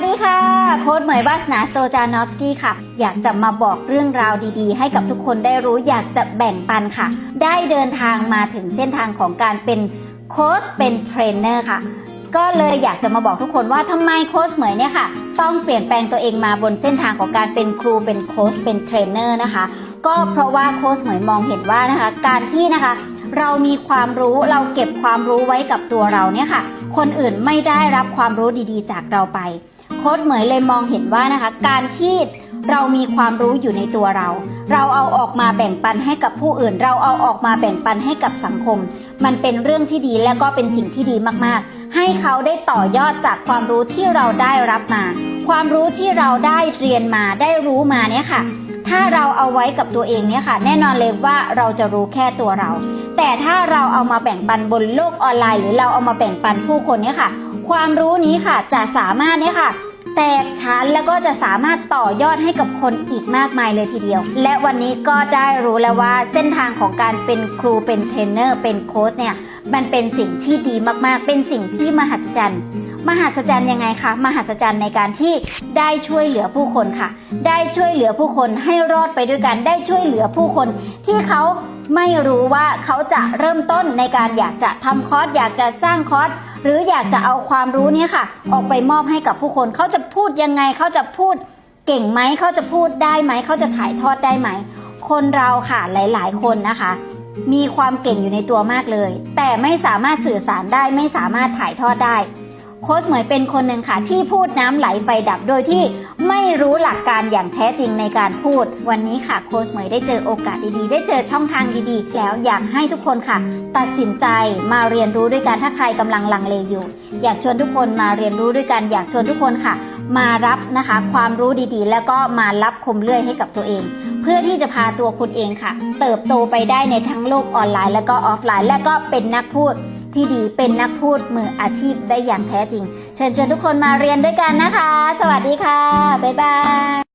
วัสดีค่ะ โค้ดเหมยวาสนาโซจานอฟสกี้ค่ะ อยากจะมาบอกเรื่องราวดีๆ ให้กับทุกคนได้รู้อยากจะแบ่งปันค่ะ ได้เดินทางมาถึงเส้นทางของการเป็นโค้ชเป็นเทรนเนอร์ค่ะก็เลยอยากจะมาบอกทุกคนว่าทำไมโค้ชเหมยเนี่ยค่ะ ต้องเปลี่ยนแปลงตัวเองมาบนเส้นทางของการเป็นครูเป็นโค้ชเป็นเทรนเนอร์นะคะ ก็เพราะว่าโค้ชเหมยมองเห็นว่านะคะ การที่นะคะ เรามีความรู้เราเก็บความรู้ไว้กับตัวเราเนี่ยค่ะ คนอื่นไม่ได้รับความรู้ดีๆ จากเราไป ค้ดเหมยเลยมองเห็นว่านะคะ การที่เรามีความรู้อยู่ในตัวเรา เราเอาออกมาแบ่งปันให้กับผู้อื่น เราเอาออกมาแบ่งปันให้กับสังคม มันเป็นเรื่องที่ดีและก็เป็นสิ่งที่ดีมากๆ ให้เขาได้ต่อยอดจากความรู้ที่เราได้รับมา ความรู้ที่เราได้เรียนมาได้รู้มาเนี่ยค่ะ ถ้าเราเอาไว้กับตัวเองเนี่ยค่ะ แน่นอนเลยว่าเราจะรู้แค่ตัวเรา แต่ถ้าเราเอามาแบ่งปันบนโลกออนไลน์ หรือเราเอามาแบ่งปันผู้คนเนี่ยค่ะ ความรู้นี้ค่ะจะสามารถเนี่ยค่ะ แตกชั้นแล้วก็จะสามารถต่อยอดให้กับคนอีกมากมายเลยทีเดียว และวันนี้ก็ได้รู้แล้วว่าเส้นทางของการเป็นครูเป็นเทรนเนอร์เป็นโค้ชเนี่ย มันเป็นสิ่งที่ดีมากๆ เป็นสิ่งที่มหัศจรรย์ มหัศจรรย์ยังไงคะ มหัศจรรย์ในการที่ได้ช่วยเหลือผู้คนค่ะ ได้ช่วยเหลือผู้คนให้รอดไปด้วยกัน ได้ช่วยเหลือผู้คน ที่เขาไม่รู้ว่าเขาจะเริ่มต้นในการอยากจะทำคอร์สอยากจะสร้างคอร์สหรืออยากจะเอาความรู้นี้ค่ะ ออกไปมอบให้กับผู้คน เขาจะพูดยังไง เขาจะพูดเก่งไหม เขาจะพูดได้ไหม เขาจะถ่ายทอดได้ไหม คนเราค่ะหลาย ๆ คนนะคะ มีความเก่งอยู่ในตัวมากเลย แต่ไม่สามารถสื่อสารได้ไม่สามารถถ่ายทอดได้ โค้ชเหมยเป็นคนหนึ่งค่ะ ที่พูดน้ำไหลไฟดับโดยที่ไม่รู้หลักการอย่างแท้จริงในการพูด วันนี้ค่ะโค้ชเหมยได้เจอโอกาสดีๆ ได้เจอช่องทางดีๆ แล้วอยากให้ทุกคนค่ะ ตัดสินใจมาเรียนรู้ด้วยกันถ้าใครกำลังลังเลอยู่ อยากชวนทุกคนมาเรียนรู้ด้วยกันอยากชวนทุกคนค่ะ มารับนะคะ ความรู้ดีๆ แล้วก็มารับคมเลื่อยให้กับตัวเอง พื่อที่จะพาตัวคุณเองค่ะ เติบโตไปได้ในทั้งโลกออนไลน์ และก็ออฟไลน์ และก็เป็นนักพูดที่ดีเป็นนักพูดมืออาชีพได้อย่างแท้จริง เชิญชวนทุกคนมาเรียนด้วยกันนะคะ สวัสดีค่ะ บ๊ายบาย